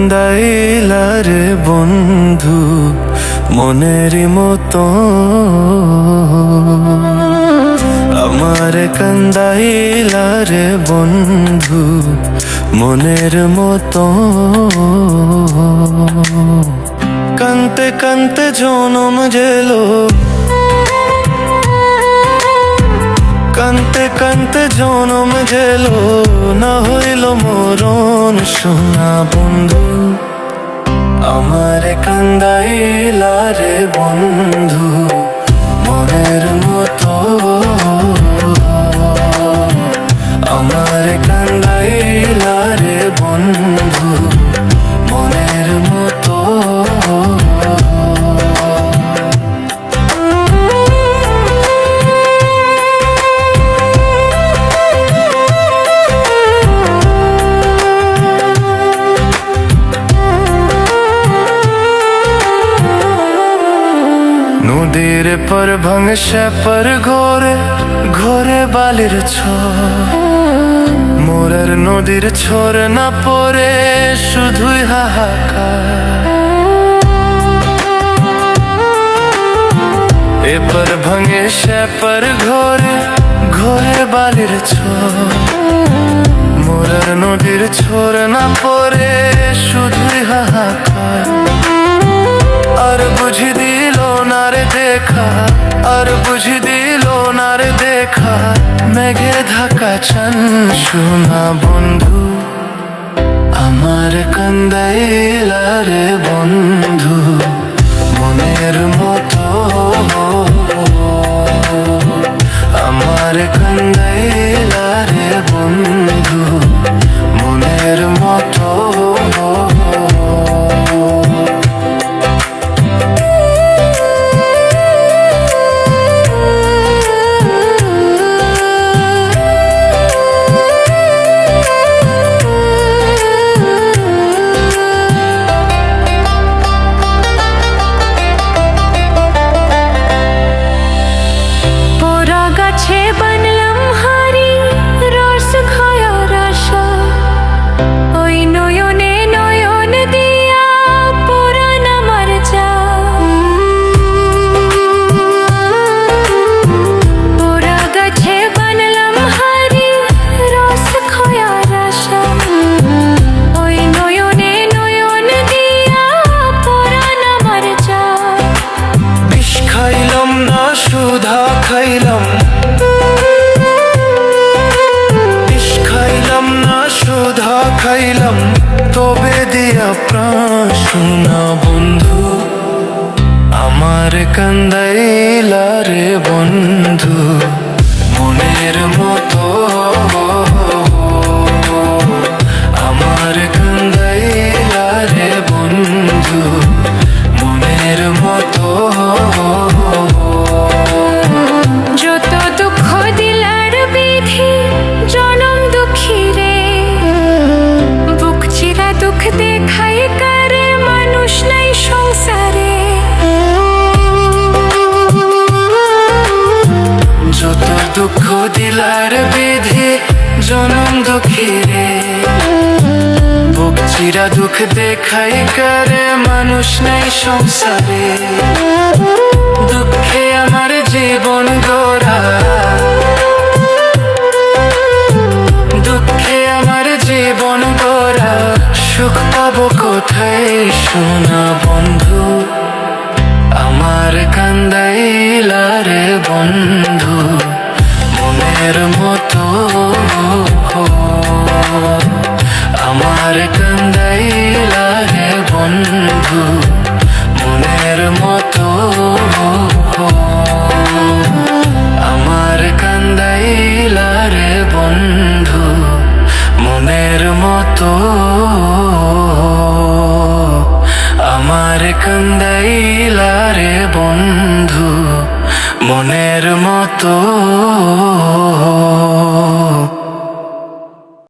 কান্দাইলা রে বন্ধু, মনের মতো। আমার কান্দাইলা রে বন্ধু, মনের মতো। কান্তে কান্তে জনম জেলো। কান্তে কান্তে জনম গেল না হইল মরণ সোনা বন্ধু আমার কান্দাইলা রে বন্ধু নদীর পর ভাঙসে পর ঘোরে ঘোরে বালির মোরের নদীর ছোর না পরে শুধুই হাহাকার। এপর ভাঙে সে পর ঘোরে ঘোরে বালির ছ মোরের নদীর ছোর না পরে মেঘে ধাকা চান শোনা বন্ধু। আমার কান্দাইলা রে বন্ধু। দিয়া প্রাণ শোনা বন্ধু আমার কান্দাইলা রে বন্ধু মনের মতো দিলার বিধি, জনম দুঃখী রে বুক চিরা দুঃখ দেখাই করে, মানুষ নেই সংসারে। দুঃখে আমার জীবন গোরা আমার কান্দাইলা রে বন্ধু, মনের মতো। আমার কান্দাইলা রে বন্ধু, মনের মতো। আমার কান্দাইলা রে বন্ধু, মনের মতো।